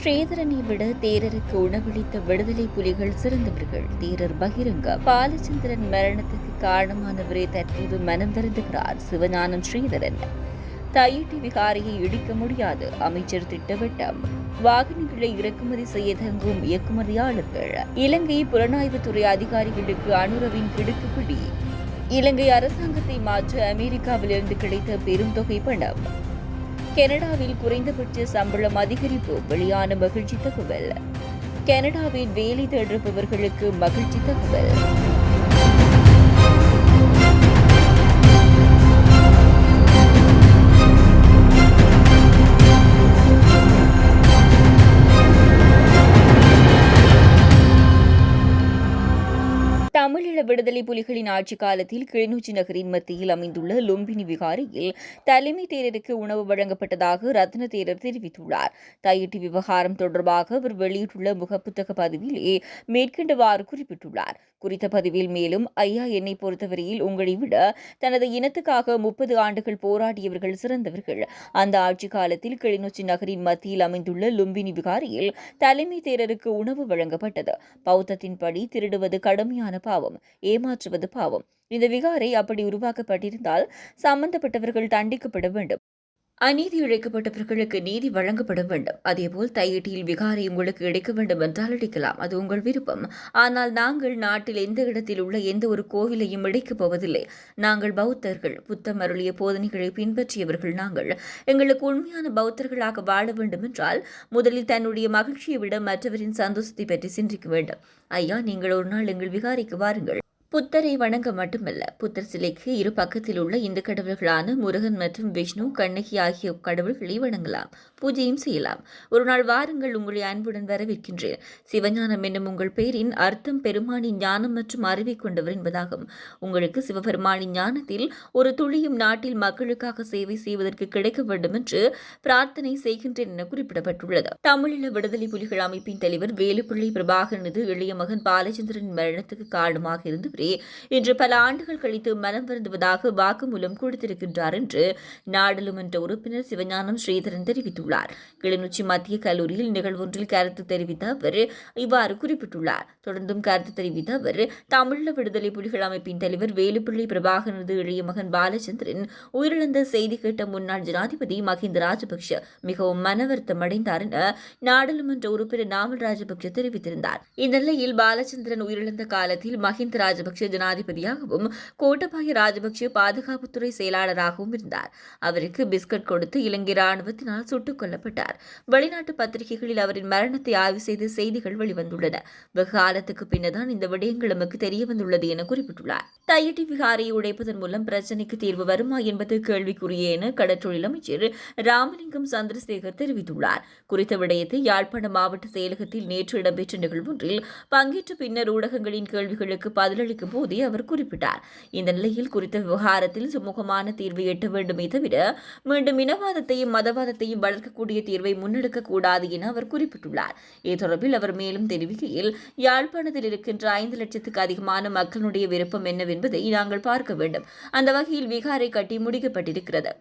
ஸ்ரீதரனை விட தேரருக்கு உணவளித்த விடுதலை புலிகள் சிறந்தவர்கள். தேரர் பகிரங்க பாலச்சந்திரன் மரணத்துக்கு காரணமானவரே தற்போது மனம் வருந்துகிறார் சிவஞானம் ஸ்ரீதரன். தையிட்டி விகாரியை இடிக்க முடியாது. அமைச்சர் திட்டவட்டம் வாகனங்களை இறக்குமதி செய்ய தங்கும் இயக்குமதியாளர்கள் இலங்கை புலனாய்வுத்துறை அதிகாரிகளுக்கு அனுரவின் கிடுக்குப்பிடி. இலங்கை அரசாங்கத்தை மாற்ற அமெரிக்காவிலிருந்து கிடைத்த பெரும் தொகை பணம் கனடாவில் குறைந்தபட்ச சம்பளம் அதிகரிப்பு வெளியான மகிழ்ச்சி தகவல். கனடாவில் வேலை தேடுபவர்களுக்கு மகிழ்ச்சி தகவல். தமிழீழ விடுதலை புலிகளின் ஆட்சி காலத்தில் கிளிநொச்சி நகரின் மத்தியில் அமைந்துள்ள லும்பினி விகாரியில் தலைமை தேரருக்கு உணவு வழங்கப்பட்டதாக ரத்ன தேரர் தெரிவித்துள்ளார். தையிட்டி விவகாரம் தொடர்பாக அவர் வெளியிட்டுள்ள முகப்புத்தக பதிவிலே மேற்கண்டவாறு குறிப்பிட்டுள்ளார். குறித்த பதிவில் மேலும் ஐயா என்னை பொறுத்தவரையில் உங்களை விட தனது இனத்துக்காக முப்பது ஆண்டுகள் போராடியவர்கள் சிறந்தவர்கள். அந்த ஆட்சி காலத்தில் கிளிநொச்சி நகரின் மத்தியில் அமைந்துள்ள லும்பினி விகாரியில் தலைமை தேரருக்கு உணவு வழங்கப்பட்டது. பௌத்தத்தின்படி திருடுவது கடுமையான பாவம் ஏமாற்றுவது பாவம். இந்த விகாரை அப்படி உருவாக்கப்பட்டிருந்தால் சம்பந்தப்பட்டவர்கள் தண்டிக்கப்பட வேண்டும். அநீதி இழைக்கப்பட்டவர்களுக்கு நீதி வழங்கப்பட வேண்டும். அதேபோல் தையீட்டில் விகாரை உங்களுக்கு இடைக்க வேண்டும் என்றால் இடிக்கலாம். அது உங்கள் விருப்பம். ஆனால் நாங்கள் நாட்டில் எந்த இடத்தில் உள்ள எந்த ஒரு கோவிலையும் இடைக்கப் போவதில்லை. நாங்கள் பௌத்தர்கள். புத்தம் அருளிய போதனைகளை பின்பற்றியவர்கள் நாங்கள். எங்களுக்கு உண்மையான பௌத்தர்களாக வாழ வேண்டும் என்றால் முதலில் தன்னுடைய மகிழ்ச்சியை விட மற்றவரின் சந்தோஷத்தை பற்றி சிந்திக்க வேண்டும். ஐயா நீங்கள் ஒரு நாள் எங்கள் விகாரிக்கு வாருங்கள். புத்தரை வணங்க மட்டுமல்ல புத்தர் சிலைக்கு இரு பக்கத்தில் உள்ள இந்து கடவுள்களான முருகன் மற்றும் விஷ்ணு கண்ணகி ஆகிய கடவுள்களை வணங்கலாம் பூஜையும் செய்யலாம். ஒரு நாள் வாருங்கள் உங்களை அன்புடன் வரவேற்கின்றேன். சிவஞானம் என்னும் உங்கள் பெயரின் அர்த்தம் பெருமானின் ஞானம் மற்றும் அறிவை கொண்டவர் என்பதாகும். உங்களுக்கு சிவபெருமானின் ஞானத்தில் ஒரு துளியும் நாட்டில் மக்களுக்காக சேவை செய்வதற்கு கிடைக்க வேண்டும் என்று பிரார்த்தனை செய்கின்றேன் என குறிப்பிடப்பட்டுள்ளது. தமிழீழ விடுதலை புலிகள் அமைப்பின் தலைவர் வேலுப்பிள்ளை பிரபாகரனது இளைய மகன் பாலச்சந்திரன் மரணத்துக்கு காரணமாக இருந்து அவரே இன்று பல ஆண்டுகள் கழித்து மனம் வருந்துவதாக வாக்குமூலம் கொடுத்திருக்கின்றார் என்று நாடாளுமன்ற உறுப்பினர் சிவஞானம் ஸ்ரீதரன் தெரிவித்துள்ளார். கிளிநொச்சி மத்திய கல்லூரியில் நிகழ்வொன்றில் கருத்து தெரிவித்த அவர் இவ்வாறு குறிப்பிட்டுள்ளார். தொடர்ந்தும் கருத்து தெரிவித்த அவர் தமிழீழ விடுதலை புலிகள் அமைப்பின் தலைவர் வேலுப்பிள்ளை பிரபாகரனது இளைய மகன் பாலச்சந்திரன் உயிரிழந்த செய்தி கேட்ட முன்னாள் ஜனாதிபதி மஹிந்த ராஜபக்ஷ மிகவும் மனவருத்தம் அடைந்தார் என நாடாளுமன்ற உறுப்பினர் நாமல் ராஜபக்ஷ தெரிவித்திருந்தார். இந்நிலையில் பாலச்சந்திரன் உயிரிழந்த காலத்தில் மஹிந்த ராஜபக்ஷ ராஜபக்ஷ ஜனாதிபதியாகவும் கோட்டபாய ராஜபக்ஷ பாதுகாப்புத்துறை செயலாளராகவும் இருந்தார். அவருக்கு பிஸ்கட் கொடுத்து இலங்கை ராணுவத்தினால் சுட்டுக் கொல்லப்பட்டார். வெளிநாட்டு பத்திரிகைகளில் அவரின் மரணத்தை ஆய்வு செய்து செய்திகள் வெளிவந்துள்ளன. வெகு காலத்துக்கு பின்னர்தான் இந்த விடயங்கள் நமக்கு தெரிய வந்துள்ளது என குறிப்பிட்டுள்ளார். தையட்டி விகாரியை உடைப்பதன் மூலம் பிரச்சினைக்கு தீர்வு வருமா என்பது கேள்விக்குரிய என கடற்றொழில் அமைச்சர் ராமலிங்கம் சந்திரசேகர் தெரிவித்துள்ளார். குறித்த விடயத்தை யாழ்ப்பாண மாவட்ட செயலகத்தில் நேற்று இடம்பெற்ற நிகழ்வொன்றில் பங்கேற்ற பின்னர் ஊடகங்களின் கேள்விகளுக்கு பதிலளிக்க சந்திக்கும் போதே அவர் குறிப்பிட்டார். இந்த நிலையில் குறித்த விவகாரத்தில் சுமூகமான தீர்வை எட்ட வேண்டுமே தவிர மீண்டும் இனவாதத்தையும் மதவாதத்தையும் வளர்க்கக்கூடிய தீர்வை முன்னெடுக்க கூடாது என அவர் குறிப்பிட்டுள்ளார். இது தொடர்பில் அவர் மேலும் தெரிவிக்கையில் யாழ்ப்பாணத்தில் இருக்கின்ற ஐந்து லட்சத்துக்கு அதிகமான மக்களுடைய விருப்பம் என்னவென்பதை நாங்கள் பார்க்க வேண்டும். அந்த வகையில் விகாரை கட்டி முடிக்கப்பட்டிருக்கிறது.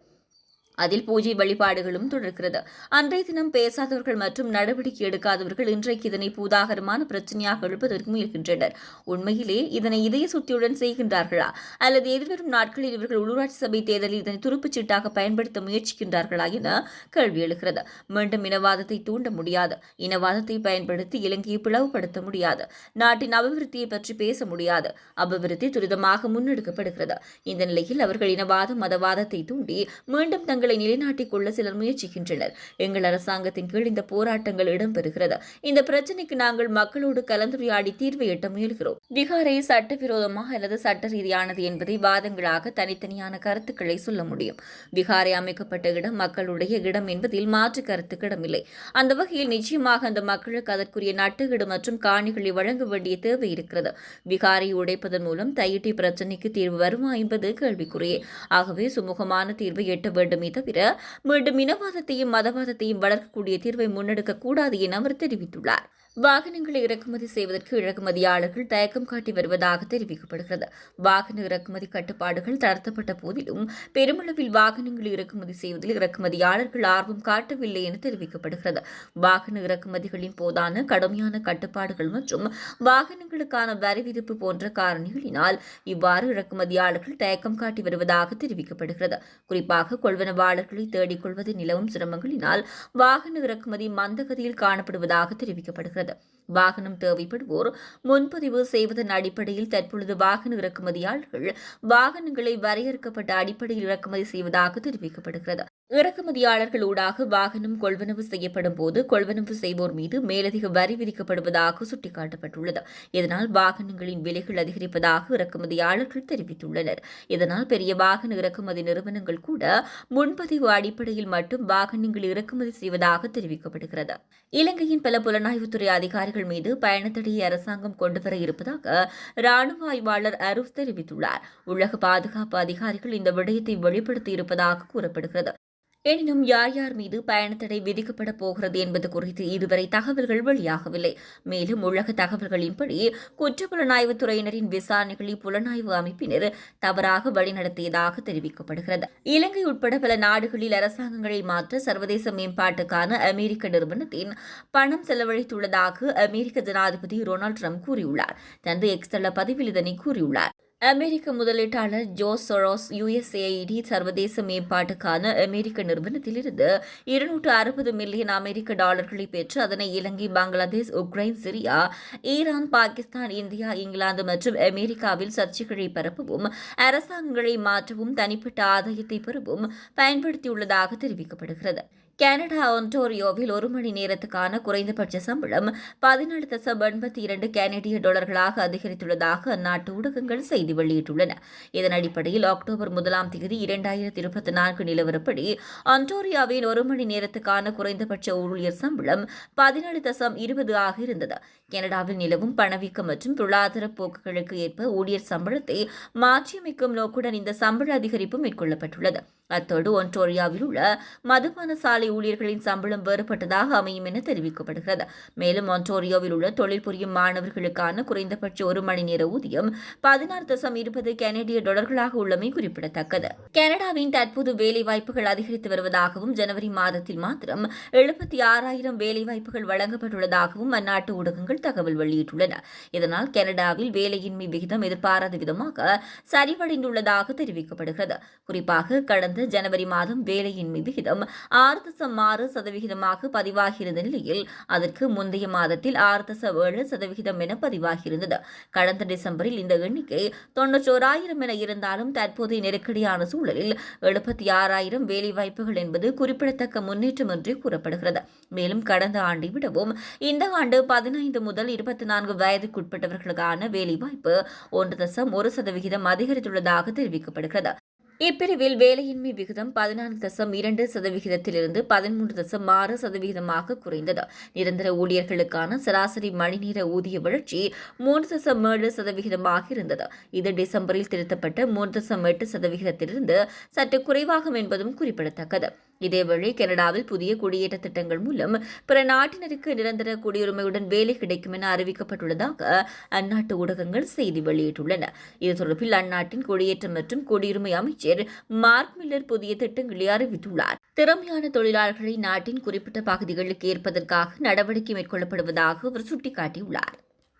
அதில் பூஜை வழிபாடுகளும் தொடர்கிறது. அன்றைய தினம் பேசாதவர்கள் மற்றும் நடவடிக்கை எடுக்காதவர்கள் இன்றைக்கு இதனை பூதாகரமான பிரச்சனையாக எழுப்பதற்கு முயல்கின்றனர். உண்மையிலே இதனை இதய சுத்தியுடன் செய்கின்றார்களா? அல்லது எதிர்வரும் நாட்களில் இவர்கள் உள்ளூராட்சி சபை தேர்தலில் இதனை துருப்புச் சீட்டாக பயன்படுத்த முயற்சிக்கின்றார்களா என கேள்வி எழுகிறது. மீண்டும் இனவாதத்தை தூண்ட முடியாது. இனவாதத்தை பயன்படுத்தி இலங்கையை பிளவுபடுத்த முடியாது. நாட்டின் அபிவிருத்தியை பற்றி பேச முடியாது. அபிவிருத்தி துரிதமாக முன்னெடுக்கப்படுகிறது. இந்த நிலையில் அவர்கள் இனவாத மதவாதத்தை தூண்டி மீண்டும் தங்கள் உரிமைகளை நிலைநாட்டிக் கொள்ள சிலர் முயற்சிக்கின்றனர். எங்கள் அரசாங்கத்தின் கீழ் இந்த போராட்டங்கள் இடம்பெறுகிறது. இந்த பிரச்சினைக்கு நாங்கள் மக்களோடு கலந்துரையாடி தீர்வை எட்ட முயல்கிறோம். விகாரை சட்டவிரோதமாக அல்லது சட்ட ரீதியானது என்பதை வாதங்களாக தனித்தனியான கருத்துக்களை சொல்ல முடியும். விகாரை அமைக்கப்பட்ட இடம் மக்களுடைய இடம் என்பதில் மாற்று கருத்துக்கு இடமில்லை அந்த வகையில் நிச்சயமாக அந்த மக்களுக்கு அதற்குரிய நட்டுகீடு மற்றும் காணிகளை வழங்க வேண்டிய தேவை இருக்கிறது. விகாரை உடைப்பதன் மூலம் தையிட்டி பிரச்சினைக்கு தீர்வு வருமா என்பது கேள்விக்குறியே. ஆகவே சுமூகமான தீர்வை எட்ட வேண்டுமே தவிர மீண்டும் இனவாதத்தையும் மதவாதத்தையும் வளர்க்கக்கூடிய தீர்வை முன்னெடுக்க கூடாது என அவர் தெரிவித்துள்ளார். வாகனங்களை இறக்குமதி செய்வதற்கு இறக்குமதியாளர்கள் தயக்கம் காட்டி வருவதாக தெரிவிக்கப்படுகிறது. வாகன இறக்குமதி கட்டுப்பாடுகள் தளர்த்தப்பட்ட போதிலும் பெருமளவில் வாகனங்களை இறக்குமதி செய்வதில் இறக்குமதியாளர்கள் ஆர்வம் காட்டவில்லை என தெரிவிக்கப்படுகிறது. வாகன இறக்குமதிகளின் போதான கடுமையான கட்டுப்பாடுகள் மற்றும் வாகனங்களுக்கான வரி விதிப்பு போன்ற காரணிகளினால் இவ்வாறு இறக்குமதியாளர்கள் தயக்கம் காட்டி வருவதாக தெரிவிக்கப்படுகிறது. குறிப்பாக கொள்வன தேடிக் தேடிக்கொள்வது நிலவும் சிரமங்களினால் வாகன இறக்குமதி மந்தகதியில் காணப்படுவதாக தெரிவிக்கப்படுகிறது. வாகனம் தேவைப்படுவோர் முன்பதிவு செய்வதன் அடிப்படையில் தற்பொழுது வாகன இறக்குமதியாளர்கள் வாகனங்களை வரையறுக்கப்பட்ட அடிப்படையில் இறக்குமதி செய்வதாக தெரிவிக்கப்படுகிறது. இறக்குமதியாளர்கள் ஊடாக வாகனம் கொள்வனவு செய்யப்படும் போது கொள்வனவு செய்வோர் மீது மேலதிக வரி விதிக்கப்படுவதாக சுட்டிக்காட்டப்பட்டுள்ளது. இதனால் வாகனங்களின் விலைகள் அதிகரிப்பதாக இறக்குமதியாளர்கள் தெரிவித்துள்ளனர். இதனால் பெரிய வாகன இறக்குமதி நிறுவனங்கள் கூட முன்பதிவு அடிப்படையில் மட்டும் வாகனங்கள் இறக்குமதி செய்வதாக தெரிவிக்கப்படுகிறது. இலங்கையின் பல புலனாய்வுத்துறை அதிகாரிகள் மீது பயணத்தடையை அரசாங்கம் கொண்டுவர இருப்பதாக ராணுவ ஆய்வாளர் அரூஸ் தெரிவித்துள்ளார். உலக பாதுகாப்பு அதிகாரிகள் இந்த விடயத்தை வெளிப்படுத்தி இருப்பதாக கூறப்படுகிறது. எனினும் யார் யார் மீது பயணத்தடை விதிக்கப்பட போகிறது என்பது குறித்து இதுவரை தகவல்கள் வெளியாகவில்லை. மேலும் உலக தகவல்களின்படி குற்றப்புலனாய்வுத் துறையினரின் விசாரணைகளை புலனாய்வு அமைப்பினர் தவறாக வழிநடத்தியதாக தெரிவிக்கப்படுகிறது. இலங்கை உட்பட பல நாடுகளில் அரசாங்கங்களை மாற்ற சர்வதேச மேம்பாட்டுக்கான அமெரிக்க நிறுவனத்தின் பணம் செலவழித்துள்ளதாக அமெரிக்க ஜனாதிபதி டொனால்டு ட்ரம்ப் கூறியுள்ளார். தனது எக்ஸ்தள பதிவில் இதனை கூறியுள்ளார். அமெரிக்க முதலீட்டாளர் ஜோ சொரோஸ் யுஎஸ்ஏஐடி சர்வதேச மேம்பாட்டுக்கான அமெரிக்க நிறுவனத்திலிருந்து இருநூற்று அறுபது மில்லியன் அமெரிக்க டாலர்களை பெற்று அதனை Ilangai Bangladesh Ukraine Syria Iran Pakistan India England மற்றும் அமெரிக்காவில் சர்ச்சைகளை பரப்பவும் அரசாங்கங்களை மாற்றவும் தனிப்பட்ட ஆதாயத்தை பெறவும் பயன்படுத்தியுள்ளதாக தெரிவிக்கப்படுகிறது. கனடா ஒன்டோரியோவில் ஒரு மணி நேரத்துக்கான குறைந்தபட்ச சம்பளம் பதினேழு தசம் எண்பத்தி இரண்டு கனடிய டாலர்களாக அதிகரித்துள்ளதாக அந்நாட்டு ஊடகங்கள் செய்தி வெளியிட்டுள்ளன. இதன் அடிப்படையில் அக்டோபர் முதலாம் தேதி இரண்டாயிரத்தி இருபத்தி நான்கு நிலவரப்படி ஒன்டோரியாவின் ஒரு மணி நேரத்துக்கான குறைந்தபட்ச ஊழியர் சம்பளம் பதினேழு தசம் இருபது ஆக இருந்தது. கனடாவில் நிலவும் பணவீக்கம் மற்றும் பொருளாதார போக்குகளுக்கு ஏற்ப ஊழியர் சம்பளத்தை மாற்றியமைக்கும் நோக்குடன் இந்த சம்பள அதிகரிப்பு மேற்கொள்ளப்பட்டுள்ளது. அத்தோடு ஒன்டோரியாவில் உள்ள மதுபான சாலை ஊழியர்களின் சம்பளம் வேறுபட்டதாக அமையும் என தெரிவிக்கப்படுகிறது. மேலும் ஒன்டோரியோவில் உள்ள தொழில் புரியும் மாணவர்களுக்கான குறைந்தபட்ச ஒரு மணி நேர ஊதியம் பதினாறு தசம் இருபது கனடிய டாலர்களாக உள்ளமை குறிப்பிடத்தக்கது. கனடாவின் தற்போது வேலைவாய்ப்புகள் அதிகரித்து வருவதாகவும் ஜனவரி மாதத்தில் மாத்திரம் எழுபத்தி ஆறாயிரம் வேலைவாய்ப்புகள் வழங்கப்பட்டுள்ளதாகவும் அந்நாட்டு ஊடகங்கள் தகவல் வெளியிட்டுள்ளன. இதனால் கனடாவில் வேலையின்மை விகிதம் எதிர்பாராத விதமாக சரிவடைந்துள்ளதாக தெரிவிக்கப்படுகிறது. குறிப்பாக கடந்த கடந்த ஜனவரி மாதம் வேலையின்மை விகிதம் ஆறு தசம் ஆறு சதவிகிதமாக பதிவாகியிருந்த நிலையில் அதற்கு முந்தைய மாதத்தில் ஆறு தசம் ஏழு சதவிகிதம் என பதிவாகியிருந்தது. கடந்த டிசம்பரில் இந்த எண்ணிக்கை தொன்னூற்றோராயிரம் என இருந்தாலும் தற்போதைய நெருக்கடியான சூழலில் எழுபத்தி ஆறாயிரம் வேலைவாய்ப்புகள் என்பது குறிப்பிடத்தக்க முன்னேற்றம் என்று கூறப்படுகிறது. மேலும் கடந்த ஆண்டை விடவும் இந்த ஆண்டு பதினைந்து முதல் இருபத்தி நான்கு வயதுக்குட்பட்டவர்களுக்கான வேலைவாய்ப்பு ஒன்று தசம் ஒரு சதவிகிதம் அதிகரித்துள்ளதாக தெரிவிக்கப்படுகிறது. இப்பிரிவில் வேலையின்மை விகிதம் பதினான்கு தசம் இரண்டு சதவிகிதத்திலிருந்து பதிமூன்று தசம் ஆறு சதவிகிதமாக குறைந்தது. நிரந்தர ஊழியர்களுக்கான சராசரி மணிநேர ஊதிய வளர்ச்சி மூன்று தசம் ஏழு சதவிகிதமாக இருந்தது. இது டிசம்பரில் திருத்தப்பட்ட மூன்று தசம் எட்டு சதவிகிதத்திலிருந்து சற்று குறைவாகும் என்பதும் குறிப்பிடத்தக்கது. இதேவேளை கனடாவில் புதிய குடியேற்ற திட்டங்கள் மூலம் பிற நாட்டினருக்கு நிரந்தர குடியுரிமையுடன் வேலை கிடைக்கும் என அறிவிக்கப்பட்டுள்ளதாக அந்நாட்டு ஊடகங்கள் செய்தி வெளியிட்டுள்ளன. இது தொடர்பில் அந்நாட்டின் குடியேற்றம் மற்றும் குடியுரிமை அமைச்சர் மார்க் மில்லர் புதிய திட்டங்களை அறிவித்துள்ளார். திறமையான தொழிலாளர்களை நாட்டின் குறிப்பிட்ட பகுதிகளுக்கு ஏற்பதற்காக நடவடிக்கை மேற்கொள்ளப்படுவதாக அவர் சுட்டிக்காட்டியுள்ளார்.